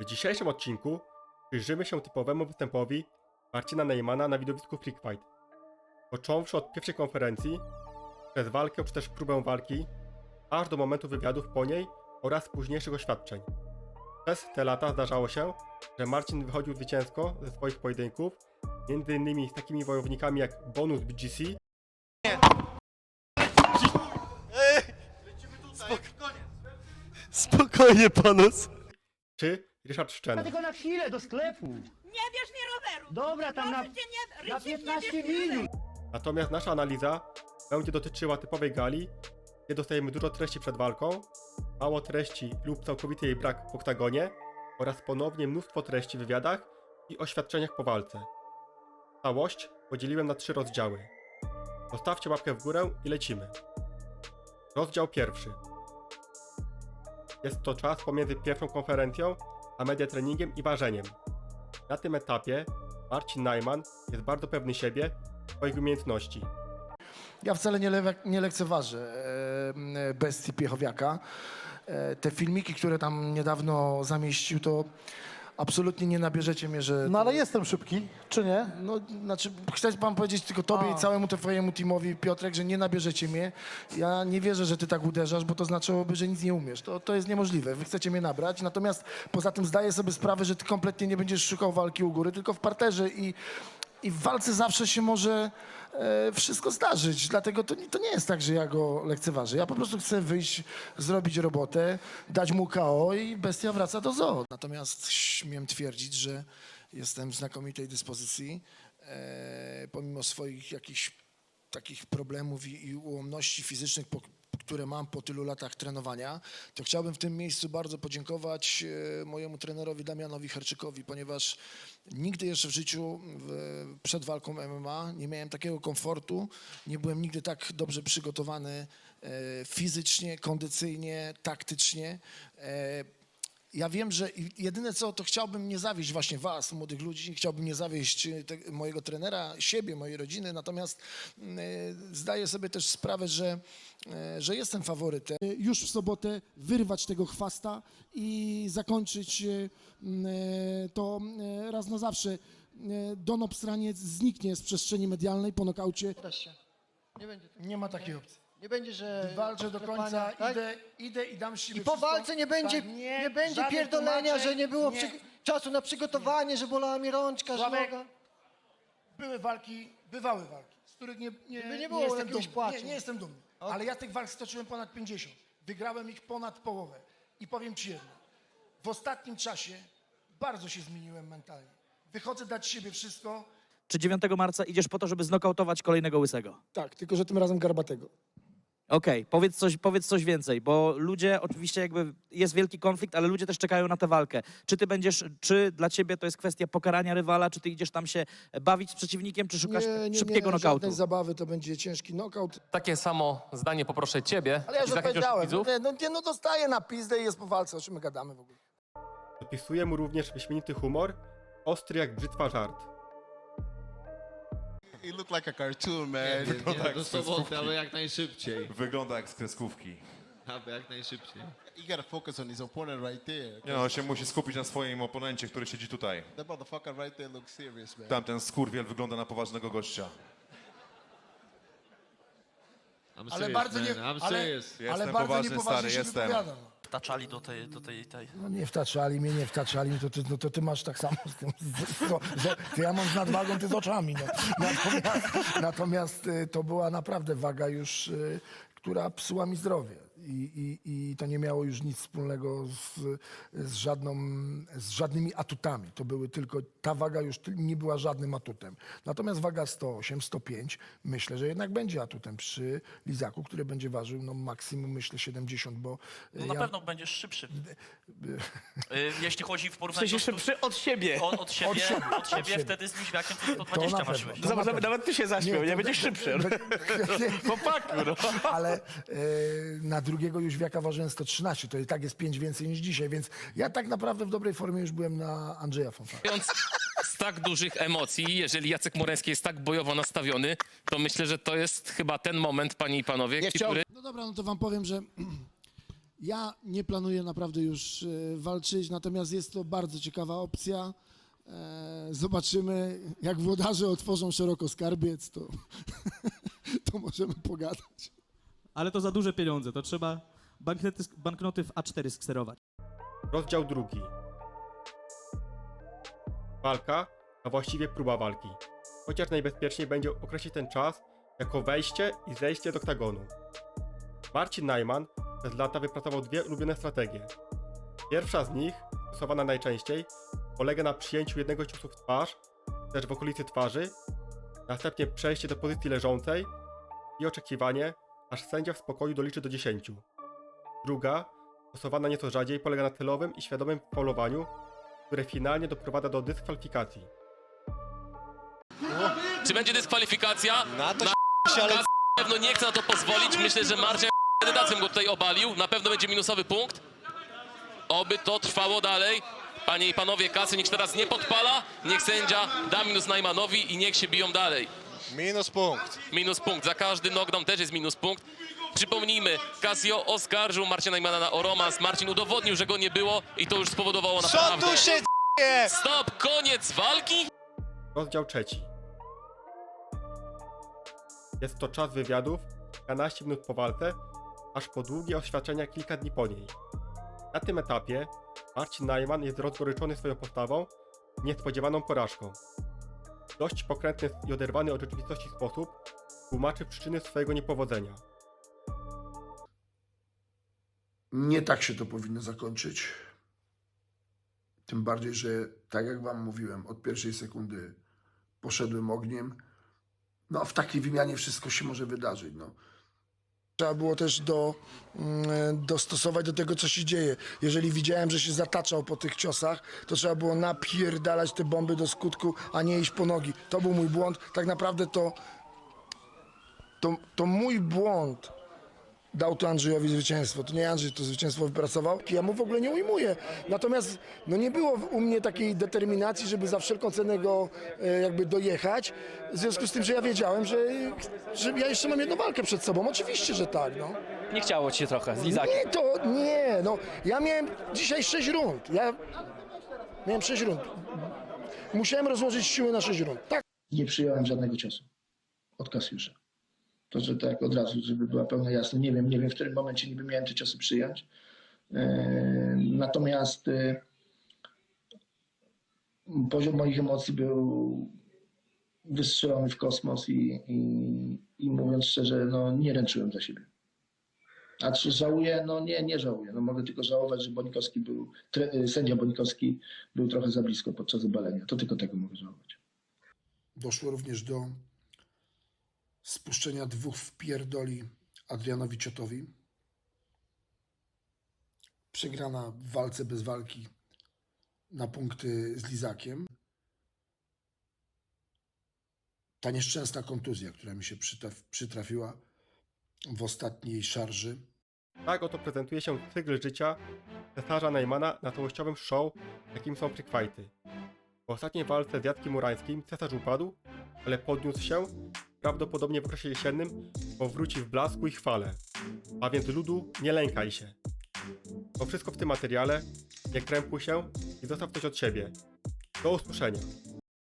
W dzisiejszym odcinku przyjrzymy się typowemu występowi Marcina Neymana na widowisku Freak Fight. Począwszy od pierwszej konferencji, przez walkę czy też próbę walki, aż do momentu wywiadów po niej oraz późniejszych oświadczeń. Przez te lata zdarzało się, że Marcin wychodził zwycięsko ze swoich pojedynków, między innymi z takimi wojownikami jak Bonus BGC Spokojnie, panus. czy Ryszard Szczena. tylko na chwilę do sklepu. Nie bierz mi roweru! Dobra, tam na, Proszę cię, nie, na Rysiek, nie 15 bierz mi minut. Natomiast nasza analiza będzie dotyczyła typowej gali, gdzie dostajemy dużo treści przed walką, mało treści lub całkowity jej brak w oktagonie oraz ponownie mnóstwo treści w wywiadach i oświadczeniach po walce. Całość podzieliłem na trzy rozdziały. Zostawcie łapkę w górę i lecimy. Rozdział pierwszy. Jest to czas pomiędzy pierwszą konferencją a media treningiem i ważeniem. Na tym etapie Marcin Najman jest bardzo pewny siebie swoich umiejętności. Ja wcale nie, lewe, nie lekceważę e, bestii Piechowiaka. E, te filmiki, które tam niedawno zamieścił, to absolutnie nie nabierzecie mnie, że... No ale jestem szybki, czy nie? No, znaczy, chcę pan powiedzieć tylko tobie i całemu twojemu teamowi, Piotrek, że nie nabierzecie mnie. Ja nie wierzę, że ty tak uderzasz, bo to znaczyłoby, że nic nie umiesz. To, to jest niemożliwe. Wy chcecie mnie nabrać. Natomiast poza tym zdaję sobie sprawę, że ty kompletnie nie będziesz szukał walki u góry, tylko w parterze i, i w walce zawsze się może e, wszystko zdarzyć. Dlatego to, nie- to nie jest tak, że ja go lekceważę. Ja po prostu chcę wyjść, zrobić robotę, dać mu KO i bestia wraca do zoo. Natomiast śmiem twierdzić, że jestem w znakomitej dyspozycji, e, pomimo swoich jakichś takich problemów i, i ułomności fizycznych, po, które mam po tylu latach trenowania, to chciałbym w tym miejscu bardzo podziękować e, mojemu trenerowi Damianowi Herczykowi, ponieważ nigdy jeszcze w życiu przed walką MMA nie miałem takiego komfortu, nie byłem nigdy tak dobrze przygotowany e, fizycznie, kondycyjnie, taktycznie. Ja wiem, że jedyne co, to chciałbym nie zawieść właśnie was, młodych ludzi, chciałbym nie zawieść e, te, mojego trenera, siebie, mojej rodziny, natomiast mm, e, zdaję sobie też sprawę, że, e, że jestem faworytem. już w sobotę wyrwać tego chwasta i zakończyć e, m, e, to e, raz na zawsze. E, Don Obstraniec zniknie z przestrzeni medialnej po nokaucie. Nie będzie, Nie ma takiej opcji. Nie będzie, że... Walczę do klepania, końca, tak? idę, idę i dam z siebie I po wszystko. walce nie będzie, Tak, nie, będzie żadnych pierdolenia, tłumaczeń, że nie było nie. przy, czasu na przygotowanie, że bolała mi rączka, że Sławek, noga. Były walki, bywały walki, z których nie, nie, nie było jestem jakiegoś dumny. płaczu. Nie, nie jestem dumny. Ale ja tych walk stoczyłem ponad 50. Wygrałem ich ponad połowę. I powiem ci jedno. W ostatnim czasie bardzo się zmieniłem mentalnie. Wychodzę dać z siebie wszystko. Czy 9 marca idziesz po to, żeby znokautować kolejnego łysego? Tak, tylko że tym razem garbatego. Okej, powiedz, coś, powiedz coś więcej, bo ludzie, oczywiście jakby jest wielki konflikt, ale ludzie też czekają na tę walkę. Czy ty będziesz, czy dla ciebie to jest kwestia pokarania rywala, czy ty idziesz tam się bawić z przeciwnikiem, czy szukasz nie, nie, szybkiego nie, nokautu? żadnej zabawy, to będzie ciężki nokaut. Takie samo zdanie poproszę ciebie. Ale ja już i zachęcisz odpowiedziałem. widzów. Nie, no, nie, no dostaję na pizdę i jest po walce. O czym my gadamy w ogóle? Dopisuje mu również wyśmienity humor, ostry jak brzytwa żart. He looked like a cartoon, man. Nie, nie, do soboty, ale jak najszybciej. Wygląda jak z kreskówki. Aby jak najszybciej. You gotta focus on his opponent right there. Nie no, się musi skupić na swoim oponencie, który siedzi tutaj. That motherfucker right there looks serious, man. Tamten skurwiel wygląda na poważnego gościa. I'm Ale serious, bardzo nie, man. I'm ale, serious. ale Jestem bardzo poważny, niepoważnie stary, się jestem. wypowiadam. No. Wtaczali do tej, do tej, tej. No nie wtaczali mnie, nie wtaczali mnie, to ty, no to ty masz tak samo z tym, z, ja mam z nadwagą, ty z oczami. No. Natomiast, natomiast y, to była naprawdę waga już, y, która psuła mi zdrowie. I, i, I to nie miało już nic wspólnego z, z, żadną, z żadnymi atutami. To były tylko, ta waga już nie była żadnym atutem. Natomiast waga 108, 105, myślę, że jednak będzie atutem przy Lizaku, który będzie ważył no maksimum, myślę, 70, bo No na ja- pewno będziesz szybszy. Y, Jeśli chodzi w porównaniu W sensie szybszy od siebie. od, od siebie, od siebie, od siebie. wtedy z Liźwiakiem to To 120 na masz pewno. siłę. To Zobacz, na nawet, pewno. nawet ty się zaśmiał, nie, to- będziesz szybszy. Chłopaku, no. Ale e, na drugiego już wiaka ważyłem 113, to i tak jest 5 więcej niż dzisiaj, więc ja tak naprawdę w dobrej formie już byłem na Andrzeja Fonfara. Mając z tak dużych emocji, jeżeli Jacek Moreski jest tak bojowo nastawiony, to myślę, że to jest chyba ten moment, panie i panowie, który No dobra, no to wam powiem, że Ja nie planuję naprawdę już e, walczyć, natomiast jest to bardzo ciekawa opcja. E, Zobaczymy, jak włodarze otworzą szeroko skarbiec, to, to możemy pogadać. Ale to za duże pieniądze, to trzeba banknoty, banknoty w A4 skserować. Rozdział drugi. Walka, a właściwie próba walki. Chociaż najbezpieczniej będzie określić ten czas jako wejście i zejście do oktagonu. Marcin Najman przez lata wypracował dwie ulubione strategie. Pierwsza z nich, stosowana najczęściej, polega na przyjęciu jednego ciosu w twarz, też w okolicy twarzy, następnie przejście do pozycji leżącej i oczekiwanie, aż sędzia w spokoju doliczy do 10. Druga, stosowana nieco rzadziej, polega na celowym i świadomym faulowaniu, które finalnie doprowadza do dyskwalifikacji. Czy będzie dyskwalifikacja? Na to Na ale... Na pewno nie chcę na to pozwolić. Myślę, że Marcin kandydatem go tutaj obalił. Na pewno będzie minusowy punkt. Oby to trwało dalej. Panie i panowie, kasy niech się teraz nie podpala. Niech sędzia da minus Najmanowi i niech się biją dalej. Minus punkt. Minus punkt. Za każdy knockdown też jest minus punkt. Przypomnijmy, Casio oskarżył Marcina Najmana o romans. Marcin udowodnił, że go nie było i to już spowodowało Co naprawdę... tu się dzieje? Stop! Koniec walki? Rozdział trzeci. Jest to czas wywiadów, 12 minut po walce, aż po długie oświadczenia kilka dni po niej. Na tym etapie Marcin Najman jest rozgoryczony swoją postawą, i niespodziewaną porażką. Dość pokrętny i oderwany od rzeczywistości sposób tłumaczy przyczyny swojego niepowodzenia. Nie tak się to powinno zakończyć. Tym bardziej, że tak jak wam mówiłem, od pierwszej sekundy poszedłem ogniem. No, w takiej wymianie wszystko się może wydarzyć. No. Trzeba było też do, mm, dostosować do tego, co się dzieje. Jeżeli widziałem, że się zataczał po tych ciosach, to trzeba było napierdalać te bomby do skutku, a nie iść po nogi. To był mój błąd. Tak naprawdę to, to, to mój błąd dał to Andrzejowi zwycięstwo. To nie Andrzej to zwycięstwo wypracował. Ja mu w ogóle nie ujmuję. Natomiast no nie było u mnie takiej determinacji, żeby za wszelką cenę go e, jakby dojechać. W związku z tym, że ja wiedziałem, że, że ja jeszcze mam jedną walkę przed sobą. Oczywiście, że tak. No. Nie chciało ci się trochę, z Nie, to nie. No, ja miałem dzisiaj 6 rund. Ja miałem 6 rund. Musiałem rozłożyć siły na 6 rund. Tak. Nie przyjąłem żadnego ciosu od Kasiusza. To, że tak od razu, żeby była pełna jasność. Nie wiem, nie wiem w którym momencie niby miałem te ciosy przyjąć. E, Natomiast e, poziom moich emocji był wystrzelony w kosmos i, i, i mówiąc szczerze, no nie ręczyłem za siebie. A czy żałuję? No nie, nie żałuję. No mogę tylko żałować, że Bonikowski był, tre, sędzia Bonikowski był trochę za blisko podczas obalenia. To tylko tego mogę żałować. Doszło również do spuszczenia dwóch wpierdoli Adrianowi Ciotowi. Przegrana w walce bez walki na punkty z Lizakiem. Ta nieszczęsna kontuzja, która mi się przytraf- przytrafiła w ostatniej szarży. Tak oto prezentuje się cykl życia cesarza Najmana na całościowym show, jakim są Freakfighty. W ostatniej walce z Jackiem Murańskim cesarz upadł, ale podniósł się, prawdopodobnie w okresie jesiennym, bo wróci w blasku i chwale. A więc ludu, nie lękaj się. To wszystko w tym materiale, nie krępuj się i zostaw coś od siebie. Do usłyszenia.